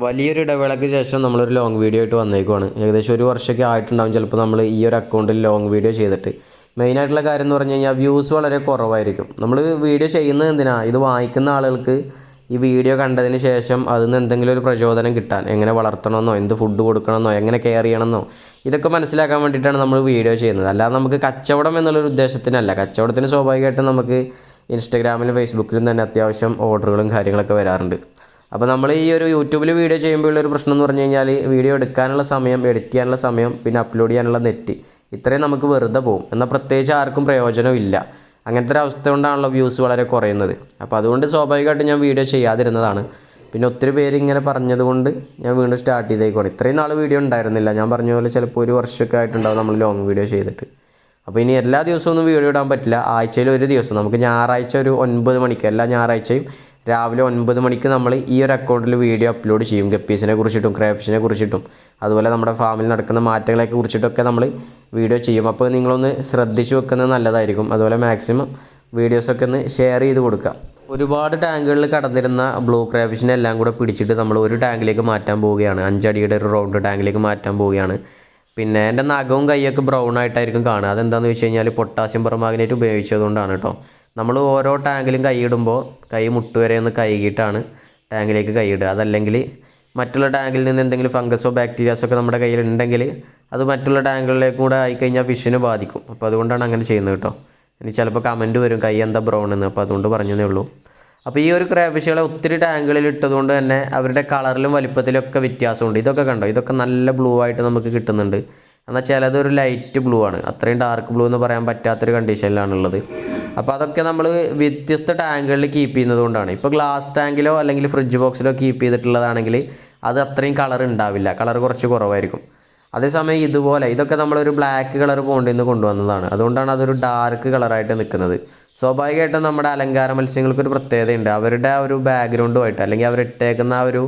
വലിയൊരു ഇടവേളയ്ക്ക് ശേഷം നമ്മളൊരു ലോങ് വീഡിയോ ആയിട്ട് വന്നേക്കുവാണ്. ഏകദേശം ഒരു വർഷമൊക്കെ ആയിട്ടുണ്ടാവും ചിലപ്പോൾ നമ്മൾ ഈ ഒരു അക്കൗണ്ടിൽ ലോങ് വീഡിയോ ചെയ്തിട്ട്. മെയിനായിട്ടുള്ള കാര്യം എന്ന് പറഞ്ഞു കഴിഞ്ഞാൽ വ്യൂസ് വളരെ കുറവായിരിക്കും. നമ്മൾ വീഡിയോ ചെയ്യുന്നത് എന്തിനാ? ഇത് വായിക്കുന്ന ആളുകൾക്ക് ഈ വീഡിയോ കണ്ടതിന് ശേഷം അതിൽ നിന്ന് എന്തെങ്കിലും ഒരു പ്രചോദനം കിട്ടാൻ. എങ്ങനെ വളർത്തണമെന്നോ എന്ത് ഫുഡ് കൊടുക്കണമെന്നോ എങ്ങനെ കെയർ ചെയ്യണമെന്നോ ഇതൊക്കെ മനസ്സിലാക്കാൻ വേണ്ടിയിട്ടാണ് നമ്മൾ വീഡിയോ ചെയ്യുന്നത്. അല്ലാതെ നമുക്ക് കച്ചവടം എന്നുള്ളൊരു ഉദ്ദേശത്തിനല്ല. കച്ചവടത്തിന് സ്വാഭാവികമായിട്ടും നമുക്ക് ഇൻസ്റ്റഗ്രാമിലും ഫേസ്ബുക്കിലും തന്നെ അത്യാവശ്യം ഓർഡറുകളും കാര്യങ്ങളൊക്കെ വരാറുണ്ട്. അപ്പോൾ നമ്മൾ ഈ ഒരു യൂട്യൂബിൽ വീഡിയോ ചെയ്യുമ്പോഴുള്ള ഒരു പ്രശ്നം എന്ന് പറഞ്ഞു കഴിഞ്ഞാൽ വീഡിയോ എടുക്കാനുള്ള സമയം എഡിറ്റ് ചെയ്യാനുള്ള സമയം പിന്നെ അപ്ലോഡ് ചെയ്യാനുള്ള നെറ്റ് ഇത്രയും നമുക്ക് വെറുതെ പോകും എന്നാൽ പ്രത്യേകിച്ച് ആർക്കും പ്രയോജനമില്ല അങ്ങനത്തെ ഒരു അവസ്ഥ കൊണ്ടാണല്ലോ വ്യൂസ് വളരെ കുറയുന്നത്. അപ്പോൾ അതുകൊണ്ട് സ്വാഭാവികമായിട്ടും ഞാൻ വീഡിയോ ചെയ്യാതിരുന്നതാണ്. പിന്നെ ഒത്തിരി പേര് ഇങ്ങനെ പറഞ്ഞതുകൊണ്ട് ഞാൻ വീണ്ടും സ്റ്റാർട്ട് ചെയ്തേക്കുവാണ്. ഇത്രയും നാൾ വീഡിയോ ഉണ്ടായിരുന്നില്ല. ഞാൻ പറഞ്ഞ പോലെ ചിലപ്പോൾ ഒരു വർഷമൊക്കെ ആയിട്ടുണ്ടാവും നമ്മൾ ലോങ് വീഡിയോ ചെയ്തിട്ട്. അപ്പോൾ ഇനി എല്ലാ ദിവസവും ഒന്നും വീഡിയോ ഇടാൻ പറ്റില്ല. ആഴ്ചയിൽ ഒരു ദിവസം. നമുക്ക് ഞായറാഴ്ച ഒരു ഒൻപത് മണിക്ക് എല്ലാ ഞായറാഴ്ചയും രാവിലെ ഒൻപത് മണിക്ക് നമ്മൾ ഈ ഒരു അക്കൗണ്ടിൽ വീഡിയോ അപ്ലോഡ് ചെയ്യും. ഗപ്പീസിനെ കുറിച്ചിട്ടും ക്രാപ്സിനെ കുറിച്ചിട്ടും. അതുപോലെ നമ്മുടെ ഫാമിൽ നടക്കുന്ന മാറ്റങ്ങളെയൊക്കെ കുറിച്ചിട്ടൊക്കെ നമ്മൾ വീഡിയോ ചെയ്യും. അപ്പോൾ നിങ്ങളൊന്ന് ശ്രദ്ധിച്ചു വെക്കുന്നത് നല്ലതായിരിക്കും. അതുപോലെ മാക്സിമം വീഡിയോസൊക്കെ ഒന്ന് ഷെയർ ചെയ്ത് കൊടുക്കുക ഒരുപാട് ടാങ്കുകളിൽ കടന്നിരുന്ന ബ്ലൂ ക്രാഫിഷിനെ എല്ലാം കൂടെ പിടിച്ചിട്ട് നമ്മൾ ഒരു ടാങ്കിലേക്ക് മാറ്റാൻ പോവുകയാണ്. അഞ്ചടിയുടെ ഒരു റൗണ്ട് ടാങ്കിലേക്ക് മാറ്റാൻ പോവുകയാണ്. പിന്നെ എന്റെ നഖവും കൈയൊക്കെ ബ്രൗൺ ആയിട്ടായിരിക്കും കാണുക. അതെന്താണെന്ന് വെച്ച് കഴിഞ്ഞാൽ പൊട്ടാസ്യം പെർമാഗ്നേറ്റ് ഉപയോഗിച്ചതുകൊണ്ടാണ് കേട്ടോ നമ്മൾ ഓരോ ടാങ്കിലും കൈയിടുമ്പോൾ കൈ മുട്ടുവരെ ഒന്ന് കൈകിട്ടാണ് ടാങ്കിലേക്ക് കൈയിടുക. അതല്ലെങ്കിൽ മറ്റുള്ള ടാങ്കിൽ നിന്ന് എന്തെങ്കിലും ഫംഗസോ ബാക്ടീരിയാസോ ഒക്കെ നമ്മുടെ കയ്യിൽ ഉണ്ടെങ്കിൽ അത് മറ്റുള്ള ടാങ്കുകളിലേക്ക് കൂടെ ആയിക്കഴിഞ്ഞാൽ ഫിഷിനെ ബാധിക്കും. അപ്പോൾ അതുകൊണ്ടാണ് അങ്ങനെ ചെയ്യുന്നത് കേട്ടോ. ഇനി ചിലപ്പോൾ കമന്റ് വരും കൈ എന്താ ബ്രൗൺ എന്ന് അപ്പോൾ അതുകൊണ്ട് പറഞ്ഞതേ ഉള്ളൂ. അപ്പോൾ ഈ ഒരു ക്രാഫിഷുകളെ ഒത്തിരി ടാങ്കുകളിൽ ഇട്ടതുകൊണ്ട് തന്നെ അവരുടെ കളറിലും വലിപ്പത്തിലും ഒക്കെ വ്യത്യാസമുണ്ട്. ഇതൊക്കെ കണ്ടോ? ഇതൊക്കെ നല്ല ബ്ലൂ ആയിട്ട് നമുക്ക് കിട്ടുന്നുണ്ട്. എന്നാൽ ചിലതൊരു ലൈറ്റ് ബ്ലൂ ആണ്. അത്രയും ഡാർക്ക് ബ്ലൂ എന്ന് പറയാൻ പറ്റാത്തൊരു കണ്ടീഷനിലാണുള്ളത് അപ്പോൾ അതൊക്കെ നമ്മൾ വ്യത്യസ്ത ടാങ്കുകളിൽ കീപ്പ് ചെയ്യുന്നതുകൊണ്ടാണ് ഇപ്പോൾ ഗ്ലാസ് ടാങ്കിലോ അല്ലെങ്കിൽ ഫ്രിഡ്ജ് ബോക്സിലോ കീപ്പ് ചെയ്തിട്ടുള്ളതാണെങ്കിൽ അത് അത്രയും കളർ ഉണ്ടാവില്ല കളർ കുറച്ച് കുറവായിരിക്കും. അതേസമയം ഇതുപോലെ ഇതൊക്കെ നമ്മളൊരു ബ്ലാക്ക് കളർ പോണ്ടിൽ നിന്ന് കൊണ്ടുവന്നതാണ്. അതുകൊണ്ടാണ് അതൊരു ഡാർക്ക് കളറായിട്ട് നിൽക്കുന്നത് സ്വാഭാവികമായിട്ടും നമ്മുടെ അലങ്കാര മത്സ്യങ്ങൾക്കൊരു പ്രത്യേകതയുണ്ട്. അവരുടെ ആ ഒരു ബാക്ക്ഗ്രൗണ്ടുമായിട്ട് അല്ലെങ്കിൽ അവർ ഇട്ടേക്കുന്ന ആ ഒരു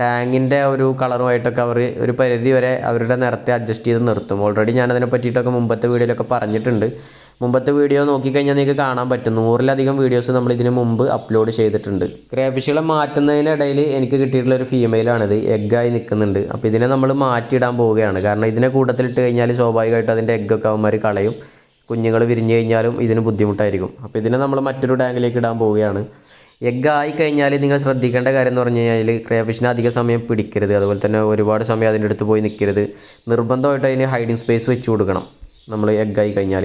ടാങ്കിന്റെ ഒരു കളറുമായിട്ടൊക്കെ അവർ ഒരു പരിധി വരെ അവരുടെ നിറത്തെ അഡ്ജസ്റ്റ് ചെയ്ത് നിർത്തും. ഓൾറെഡി ഞാനതിനെ പറ്റിയിട്ടൊക്കെ മുമ്പത്തെ വീഡിയോയിലൊക്കെ പറഞ്ഞിട്ടുണ്ട്. മുമ്പത്തെ വീഡിയോ നോക്കിക്കഴിഞ്ഞാൽ നിങ്ങൾക്ക് കാണാൻ പറ്റും. നൂറിലധികം വീഡിയോസ് നമ്മൾ ഇതിന് മുമ്പ് അപ്ലോഡ് ചെയ്തിട്ടുണ്ട്. ക്രേഫിഷുകളെ മാറ്റുന്നതിനിടയിൽ എനിക്ക് കിട്ടിയിട്ടുള്ള ഒരു ഫീമെയിലാണിത് എഗ്ഗായി നിൽക്കുന്നുണ്ട്. അപ്പോൾ ഇതിനെ നമ്മൾ മാറ്റിയിടാൻ പോവുകയാണ്. കാരണം ഇതിനെ കൂട്ടത്തിലിട്ട് കഴിഞ്ഞാൽ സ്വാഭാവികമായിട്ടും അതിന്റെ എഗ്ഗൊക്കെ അവന്മാർ കളയും. കുഞ്ഞുങ്ങൾ വിരിഞ്ഞു കഴിഞ്ഞാലും ഇതിന് ബുദ്ധിമുട്ടായിരിക്കും. അപ്പോൾ ഇതിനെ നമ്മൾ മറ്റൊരു ടാങ്കിലേക്ക് ഇടാൻ പോവുകയാണ്. എഗ്ഗ് ആയി കഴിഞ്ഞാൽ നിങ്ങൾ ശ്രദ്ധിക്കേണ്ട കാര്യം എന്ന് പറഞ്ഞു കഴിഞ്ഞാൽ ക്രേഫിഷിനെ അധിക സമയം പിടിക്കരുത്. അതുപോലെ തന്നെ ഒരുപാട് സമയം അതിന്റെ അടുത്ത് പോയി നിൽക്കരുത് നിർബന്ധമായിട്ട് അതിന് ഹൈഡിങ് സ്പേസ് വെച്ച് കൊടുക്കണം നമ്മൾ എഗ്ഗ് ആയി കഴിഞ്ഞാൽ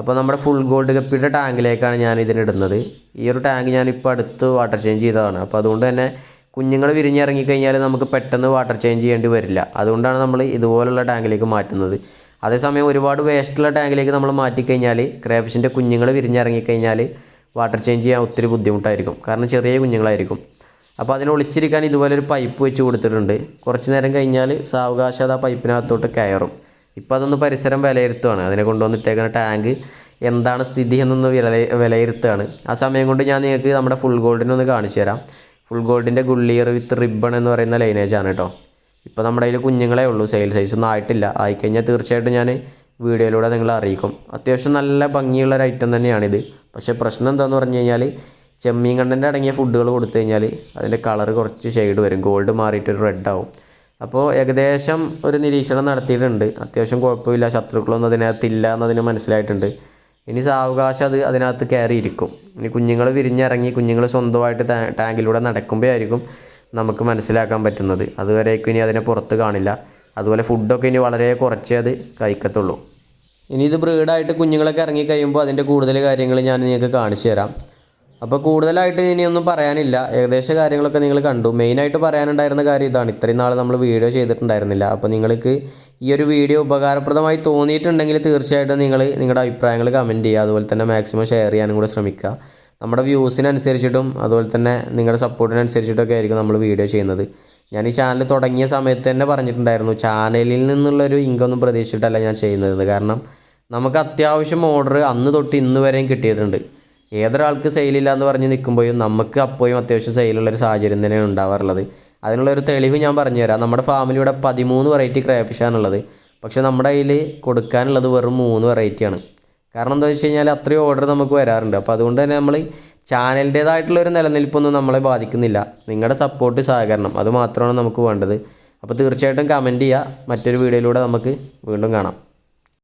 അപ്പോൾ നമ്മുടെ ഫുൾ ഗോൾഡ് കപ്പിയുടെ ടാങ്കിലേക്കാണ് ഞാൻ ഇതിനിടുന്നത് ഈ ഒരു ടാങ്ക് ഞാനിപ്പോൾ അടുത്ത് വാട്ടർ ചേഞ്ച് ചെയ്തതാണ്. അപ്പോൾ അതുകൊണ്ട് തന്നെ കുഞ്ഞുങ്ങൾ വിരിഞ്ഞിറങ്ങിക്കഴിഞ്ഞാൽ നമുക്ക് പെട്ടെന്ന് വാട്ടർ ചേഞ്ച് ചെയ്യേണ്ടി വരില്ല. അതുകൊണ്ടാണ് നമ്മൾ ഇതുപോലുള്ള ടാങ്കിലേക്ക് മാറ്റുന്നത്. അതേസമയം ഒരുപാട് വേസ്റ്റുള്ള ടാങ്കിലേക്ക് നമ്മൾ മാറ്റിക്കഴിഞ്ഞാൽ ക്രേഫിഷിന്റെ കുഞ്ഞുങ്ങൾ വിരിഞ്ഞിറങ്ങിക്കഴിഞ്ഞാൽ വാട്ടർ ചേഞ്ച് ചെയ്യാൻ ഒത്തിരി ബുദ്ധിമുട്ടായിരിക്കും. കാരണം ചെറിയ കുഞ്ഞുങ്ങളായിരിക്കും. അപ്പോൾ അതിനെ ഒളിച്ചിരിക്കാൻ ഇതുപോലെ ഒരു പൈപ്പ് വെച്ച് കൊടുത്തിട്ടുണ്ട്. കുറച്ച് നേരം കഴിഞ്ഞാൽ സാവകാശം അത് ആ പൈപ്പിനകത്തോട്ട് കയറും. ഇപ്പോൾ അതൊന്ന് പരിസരം വിലയിരുത്തുകയാണ് അതിനെ കൊണ്ടുവന്നിട്ടേക്കുന്ന ടാങ്ക് എന്താണ് സ്ഥിതി എന്നൊന്ന് വില വിലയിരുത്തുകയാണ് ആ സമയം കൊണ്ട് ഞാൻ നിങ്ങൾക്ക് നമ്മുടെ ഫുൾ ഗോൾഡിനൊന്ന് കാണിച്ചു തരാം. ഫുൾ ഗോൾഡിന്റെ ഗുള്ളിയർ വിത്ത് റിബൺ എന്ന് പറയുന്ന ലൈനേജാണ് കേട്ടോ. ഇപ്പോൾ നമ്മുടെ കയ്യിൽ കുഞ്ഞുങ്ങളെ ഉള്ളൂ. സെയിൽ സൈസ് ഒന്നും ആയിട്ടില്ല. ആയിക്കഴിഞ്ഞാൽ തീർച്ചയായിട്ടും ഞാൻ വീഡിയോയിലൂടെ നിങ്ങളെ അറിയിക്കും. അത്യാവശ്യം നല്ല ഭംഗിയുള്ള ഒരു ഐറ്റം തന്നെയാണിത്. പക്ഷേ പ്രശ്നം എന്താണെന്ന് പറഞ്ഞു കഴിഞ്ഞാൽ ചെമ്മീൻ കണ്ടന്റ് അടങ്ങിയ ഫുഡുകൾ കൊടുത്തു കഴിഞ്ഞാൽ അതിന്റെ കളർ കുറച്ച് ഷെയ്ഡ് വരും. ഗോൾഡ് മാറിയിട്ട് ഒരു റെഡ് ആവും. അപ്പോൾ ഏകദേശം ഒരു നിരീക്ഷണം നടത്തിയിട്ടുണ്ട്. അത്യാവശ്യം കുഴപ്പമില്ല. ശത്രുക്കളൊന്നും അതിനകത്തില്ല എന്നതിന് മനസ്സിലായിട്ടുണ്ട്. ഇനി സാവകാശം അത് അതിനകത്ത് കയറിയിരിക്കും. ഇനി കുഞ്ഞുങ്ങൾ വിരിഞ്ഞിറങ്ങി കുഞ്ഞുങ്ങൾ സ്വന്തമായിട്ട് ടാങ്കിലൂടെ ടാങ്കിലൂടെ നടക്കുമ്പോഴായിരിക്കും നമുക്ക് മനസ്സിലാക്കാൻ പറ്റുന്നത്. അതുവരേക്കും ഇനി അതിനെ പുറത്ത് കാണില്ല. അതുപോലെ ഫുഡൊക്കെ ഇനി വളരെ കുറച്ചേ അത് കഴിക്കത്തുള്ളൂ. ഇനി ഇത് ബ്രീഡായിട്ട് കുഞ്ഞുങ്ങളൊക്കെ ഇറങ്ങി കഴിയുമ്പോൾ അതിന്റെ കൂടുതൽ കാര്യങ്ങൾ ഞാൻ നിങ്ങൾക്ക് കാണിച്ചു തരാം. അപ്പോൾ കൂടുതലായിട്ട് ഇനിയൊന്നും പറയാനില്ല. ഏകദേശ കാര്യങ്ങളൊക്കെ നിങ്ങൾ കണ്ടു. മെയിനായിട്ട് പറയാനുണ്ടായിരുന്ന കാര്യം ഇതാണ്. ഇത്രയും നാൾ നമ്മൾ വീഡിയോ ചെയ്തിട്ടുണ്ടായിരുന്നില്ല. അപ്പോൾ നിങ്ങൾക്ക് ഈ ഒരു വീഡിയോ ഉപകാരപ്രദമായി തോന്നിയിട്ടുണ്ടെങ്കിൽ തീർച്ചയായിട്ടും നിങ്ങൾ നിങ്ങളുടെ അഭിപ്രായങ്ങൾ കമന്റ് ചെയ്യുക. അതുപോലെ തന്നെ മാക്സിമം ഷെയർ ചെയ്യാനും കൂടെ ശ്രമിക്കുക. നമ്മുടെ വ്യൂസിനനുസരിച്ചിട്ടും അതുപോലെ തന്നെ നിങ്ങളുടെ സപ്പോർട്ടിനനുസരിച്ചിട്ടൊക്കെ ആയിരിക്കും നമ്മൾ വീഡിയോ ചെയ്യുന്നത്. ഞാൻ ഈ ചാനൽ തുടങ്ങിയ സമയത്ത് തന്നെ പറഞ്ഞിട്ടുണ്ടായിരുന്നു. ചാനലിൽ നിന്നുള്ളൊരു ഇൻകം ഒന്നും പ്രതീക്ഷിച്ചിട്ടല്ല ഞാൻ ചെയ്യുന്നത്. കാരണം നമുക്ക് അത്യാവശ്യം ഓർഡർ അന്ന് തൊട്ട് ഇന്ന് വരെയും കിട്ടിയിട്ടുണ്ട്. ഏതൊരാൾക്ക് സെയിലില്ല എന്ന് പറഞ്ഞ് നിൽക്കുമ്പോഴും നമുക്ക് അപ്പോഴും അത്യാവശ്യം സെയിലുള്ളൊരു സാഹചര്യം തന്നെയാണ് ഉണ്ടാവാറുള്ളത്. അതിനുള്ളൊരു തെളിവ് ഞാൻ പറഞ്ഞുതരാം. നമ്മുടെ ഫാമിലിയുടെ പതിമൂന്ന് വെറൈറ്റി ക്രാഫിഷാണുള്ളത് പക്ഷേ നമ്മുടെ കയ്യിൽ കൊടുക്കാനുള്ളത് വെറും മൂന്ന് വെറൈറ്റിയാണ് കാരണം എന്താ വെച്ച് കഴിഞ്ഞാൽ അത്രയും ഓർഡർ നമുക്ക് വരാറുണ്ട്. അപ്പോൾ അതുകൊണ്ട് തന്നെ നമ്മൾ ചാനലിന്റേതായിട്ടുള്ളൊരു നിലനിൽപ്പൊന്നും നമ്മളെ ബാധിക്കുന്നില്ല. നിങ്ങളുടെ സപ്പോർട്ട് സഹകരണം. അത് മാത്രമാണ് നമുക്ക് വേണ്ടത്. അപ്പോൾ തീർച്ചയായിട്ടും കമന്റ് ചെയ്യുക മറ്റൊരു വീഡിയോയിലൂടെ നമുക്ക് വീണ്ടും കാണാം.